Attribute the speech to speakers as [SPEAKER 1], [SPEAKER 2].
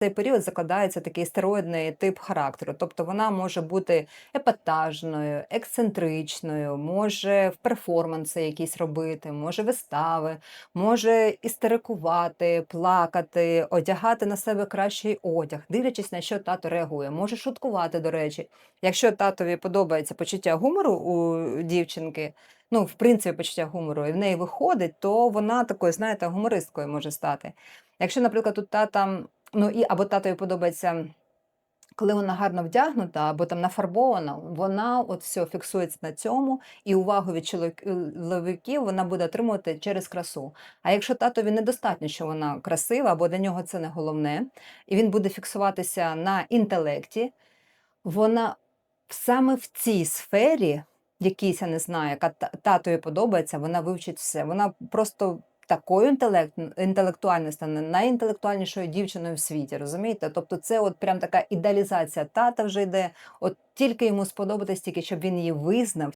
[SPEAKER 1] цей період закладається такий стероїдний тип характеру. Тобто вона може бути епатажною, ексцентричною, може в перформанси якісь робити, може вистави, може істерикувати, плакати, одягати на себе кращий одяг, дивлячись на що тато реагує, може шуткувати, до речі. Якщо татові подобається почуття гумору у дівчинки, ну, в принципі, почуття гумору, і в неї виходить, то вона такою, знаєте, гумористкою може стати. Якщо, наприклад, у тата, ну і або татові подобається, коли вона гарно вдягнута або там нафарбована, вона от все фіксується на цьому, і увагу від чоловіків вона буде отримувати через красу. А якщо татові недостатньо, що вона красива, або для нього це не головне, і він буде фіксуватися на інтелекті, вона саме в цій сфері, якійсь, я не знаю, яка та- татові подобається, вона вивчить все. Вона просто такою інтелект, інтелектуальною стане найінтелектуальнішою дівчиною в світі, розумієте? Тобто це от прям така ідеалізація тата вже йде, от тільки йому сподобатись, тільки щоб він її визнав,